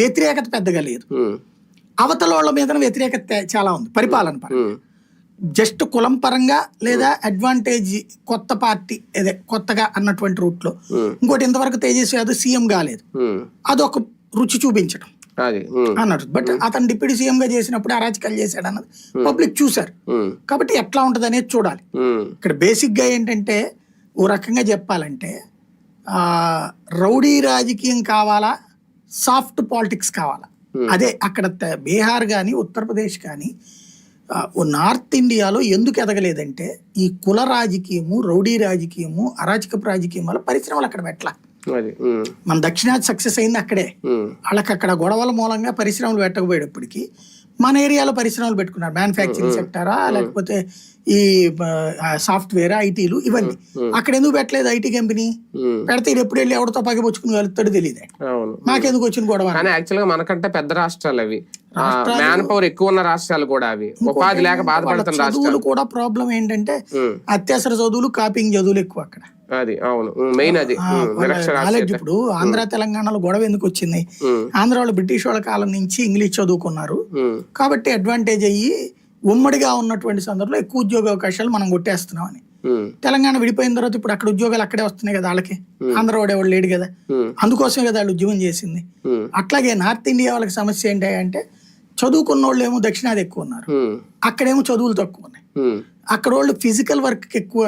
వ్యతిరేకత పెద్దగా లేదు. అవతల వాళ్ళ మీద వ్యతిరేకత చాలా ఉంది. పరిపాలన పరంగా. జస్ట్ కులం పరంగా లేదా అడ్వాంటేజ్ కొత్త పార్టీ అదే కొత్తగా అన్నటువంటి రూట్లో. ఉమ్, ఇంకోటి ఇంతవరకు తేజస్వి యాదవ్ సీఎం కాలేదు. అదొక రుచి చూపించడం అన్నారు బట్ అతను డిప్యూటీ సీఎం గా చేసినప్పుడు అరాచకాలు చేశాడు అన్నది పబ్లిక్ చూశారు. కాబట్టి ఎట్లా ఉంటుంది అనేది చూడాలి. ఇక్కడ బేసిక్గా ఏంటంటే ఓ రకంగా చెప్పాలంటే రౌడీ రాజకీయం కావాలా? సాఫ్ట్ పాలిటిక్స్ కావాలా? అదే అక్కడ బీహార్ కానీ ఉత్తరప్రదేశ్ కానీ నార్త్ ఇండియాలో ఎందుకు ఎదగలేదంటే ఈ కుల రాజకీయము రౌడీ రాజకీయము అరాచకపు రాజకీయం వల్ల పరిశ్రమలు అక్కడ పెట్టాల. మన దక్షిణాది సక్సెస్ అయింది అక్కడే. వాళ్ళకి అక్కడ గొడవల మూలంగా పరిశ్రమలు పెట్టకపోయేటప్పటికి మన ఏరియాలో పరిశ్రమలు పెట్టుకున్నారు. మ్యానుఫ్యాక్చరింగ్ సెక్టారా లేకపోతే ఈ సాఫ్ట్వేర్ ఐటీలు ఇవన్నీ. అక్కడ ఎందుకు పెట్టలేదు ఐటీ కంపెనీ? పెడితే ఇది ఎప్పుడు వెళ్ళి ఎవరితో పగబుచ్చుకుని వెళ్తాడు తెలియదు నాకెందుకు వచ్చిన గొడవ? యాక్చువల్గా మనకంటే పెద్ద రాష్ట్రాలు అవి. మ్యాన్ పవర్ ఎక్కువ ఉన్న రాష్ట్రాలు కూడా అవి. ఉపాధి లేక బాధపడుతున్న చదువులు రాష్ట్రాలు. కూడా ప్రాబ్లం ఏంటంటే అత్యవసర చదువులు కాపింగ్ చదువులు ఎక్కువ అక్కడ. అది అవును. మెయిన్ అది. నాలెడ్జ్ ఇప్పుడు ఆంధ్ర తెలంగాణలో గొడవ ఎందుకు వచ్చింది? ఆంధ్ర వాళ్ళు బ్రిటిష్ వాళ్ళ కాలం నుంచి ఇంగ్లీష్ చదువుకున్నారు. కాబట్టి అడ్వాంటేజ్ అయ్యి ఉమ్మడిగా ఉన్నటువంటి సందర్భంలో ఎక్కువ ఉద్యోగ అవకాశాలు మనం కొట్టేస్తున్నాం అని. ఉమ్, తెలంగాణ విడిపోయిన తర్వాత ఇప్పుడు అక్కడ ఉద్యోగాలు అక్కడే వస్తున్నాయి కదా వాళ్ళకి. ఆంధ్ర వాడు ఎవడు లేడు కదా. అందుకోసమే కదా వాళ్ళు ఉద్యమం చేసింది. అట్లాగే నార్త్ ఇండియా వాళ్ళకి సమస్య ఏంటి అంటే చదువుకున్న వాళ్ళు ఏమో దక్షిణాది ఎక్కువ ఉన్నారు. అక్కడేమో చదువులు తక్కువ ఉన్నాయి. అక్కడ వాళ్ళు ఫిజికల్ వర్క్ ఎక్కువ